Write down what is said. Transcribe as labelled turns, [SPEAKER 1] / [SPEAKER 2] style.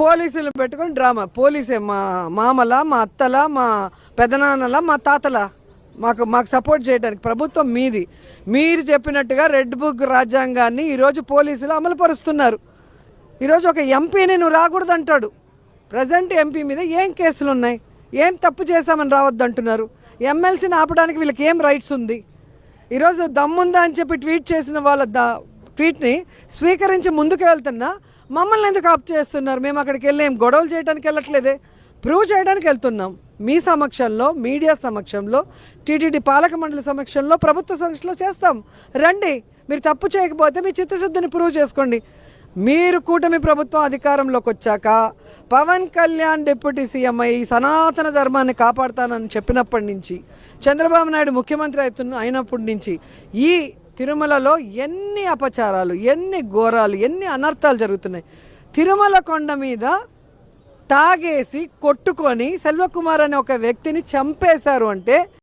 [SPEAKER 1] పోలీసులు పెట్టుకొని డ్రామా. పోలీసే మా మామల మా అత్తల మా పెదనాన్నల మా తాతల. మాకు మాకు సపోర్ట్ చేయడానికి ప్రభుత్వం మీది. మీరు చెప్పినట్టుగా రెడ్ బుక్ రాజ్యాంగాన్ని ఈరోజు పోలీసులు అమలుపరుస్తున్నారు. ఈరోజు ఒక ఎంపీని నువ్వు రాకూడదు అంటాడు ప్రజెంట్ ఎంపీ మీద ఏం కేసులు ఉన్నాయి ఏం తప్పు చేశామని రావద్దు అంటున్నారు ఎమ్మెల్సీని ఆపడానికి వీళ్ళకి ఏం రైట్స్ ఉంది? ఈరోజు దమ్ముందా అని చెప్పి ట్వీట్ చేసిన వాళ్ళ దా ట్వీట్ని స్వీకరించి ముందుకు వెళ్తున్నా మమ్మల్ని ఎందుకు ఆప్ చేస్తున్నారు? మేము అక్కడికి వెళ్ళి ఏం గొడవలు చేయడానికి వెళ్ళట్లేదే? ప్రూవ్ చేయడానికి వెళ్తున్నాం. మీ సమక్షంలో మీడియా సమక్షంలో టీటీడీ పాలక మండలి సమక్షంలో ప్రభుత్వ సమక్షంలో చేస్తాం. రండి మీరు తప్పు చేయకపోతే మీ చిత్తశుద్ధిని ప్రూవ్ చేసుకోండి. మీరు కూటమి ప్రభుత్వం అధికారంలోకి వచ్చాక పవన్ కళ్యాణ్ డిప్యూటీ సీఎం ఈ సనాతన ధర్మాన్ని కాపాడుతానని చెప్పినప్పటి నుంచి చంద్రబాబు నాయుడు ముఖ్యమంత్రి అవుతున్న అయినప్పటి నుంచి ఈ తిరుమలలో ఎన్ని అపచారాలు ఎన్ని ఘోరాలు ఎన్ని అనర్థాలు జరుగుతున్నాయి. తిరుమల కొండ మీద తాగేసి కొట్టుకొని సెల్వకుమార్ అనే ఒక వ్యక్తిని చంపేశారు అంటే